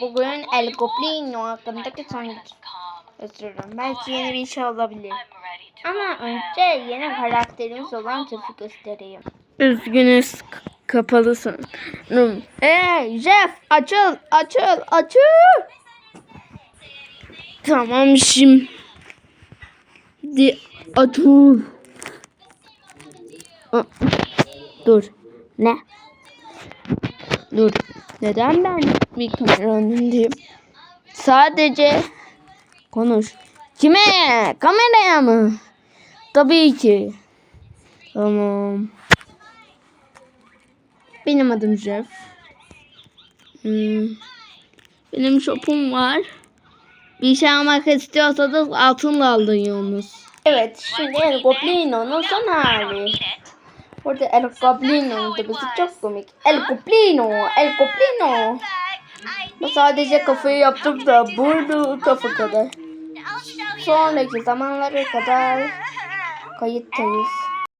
Bugün El Goblino hakkındaki son gösteriyorum. Belki yeni bir şey olabilir. Ama önce yeni karakterimiz olan Jeff'i göstereyim. Üzgünüz kapalısın. Hey Jeff açıl açıl açıl. Tamam şimdi. Açıl. Dur. Ne? Dur. Neden ben bir kamera önündeyim? Sadece konuş. Kime? Kameraya mı? Tabii ki. Tamam. Benim adım Jeff. Hmm. Benim shopum var. Bir şey almak istiyorsanız altınla alıyorsunuz. Evet, şimdi El Goblino'nun son hali. Burada El Goblino'nun tepesi çok komik. El Goblino, El Goblino. Ben sadece kafayı yaptım da burnu kafa kadar. Sonraki zamanlara kadar kayıttayız.